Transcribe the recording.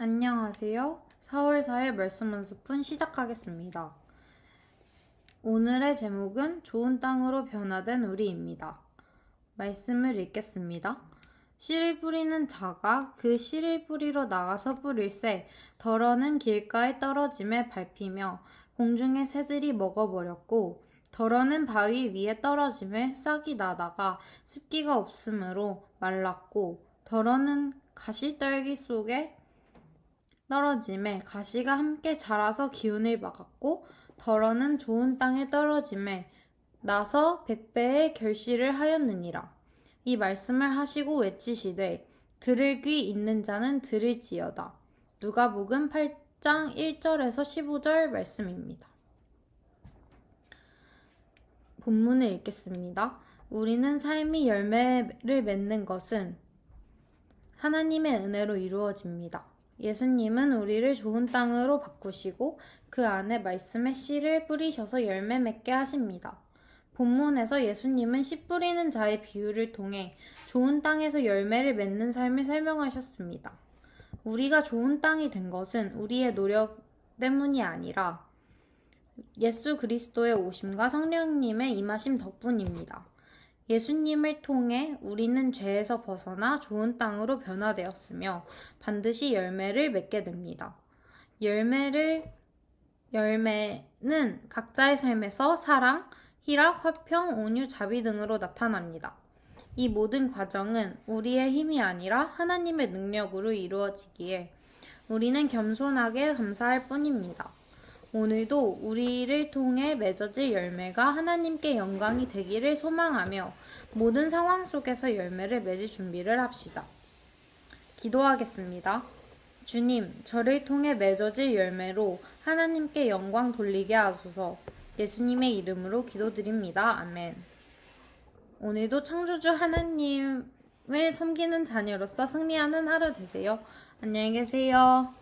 안녕하세요. 4월 4일 말씀 연습분 시작하겠습니다. 오늘의 제목은 좋은 땅으로 변화된 우리입니다. 말씀을 읽겠습니다. 씨를 뿌리는 자가 그 씨를 뿌리러 나가서 뿌릴새 덜어는 길가에 떨어짐에 밟히며 공중의 새들이 먹어버렸고 덜어는 바위 위에 떨어짐에 싹이 나다가 습기가 없으므로 말랐고 덜어는 가시떨기 속에 떨어짐에 가시가 함께 자라서 기운을 막았고 덜어는 좋은 땅에 떨어짐에 나서 백배의 결실을 하였느니라. 이 말씀을 하시고 외치시되 들을 귀 있는 자는 들을지어다. 누가복음 8장 1절에서 15절 말씀입니다. 본문을 읽겠습니다. 우리는 삶이 열매를 맺는 것은 하나님의 은혜로 이루어집니다. 예수님은 우리를 좋은 땅으로 바꾸시고 그 안에 말씀의 씨를 뿌리셔서 열매 맺게 하십니다. 본문에서 예수님은 씨 뿌리는 자의 비유를 통해 좋은 땅에서 열매를 맺는 삶을 설명하셨습니다. 우리가 좋은 땅이 된 것은 우리의 노력 때문이 아니라 예수 그리스도의 오심과 성령님의 임하심 덕분입니다. 예수님을 통해 우리는 죄에서 벗어나 좋은 땅으로 변화되었으며 반드시 열매를 맺게 됩니다. 열매를 열매는 각자의 삶에서 사랑, 희락, 화평, 온유, 자비 등으로 나타납니다. 이 모든 과정은 우리의 힘이 아니라 하나님의 능력으로 이루어지기에 우리는 겸손하게 감사할 뿐입니다. 오늘도 우리를 통해 맺어질 열매가 하나님께 영광이 되기를 소망하며 모든 상황 속에서 열매를 맺을 준비를 합시다. 기도하겠습니다. 주님, 저를 통해 맺어질 열매로 하나님께 영광 돌리게 하소서 예수님의 이름으로 기도드립니다. 아멘. 오늘도 창조주 하나님을 섬기는 자녀로서 승리하는 하루 되세요. 안녕히 계세요.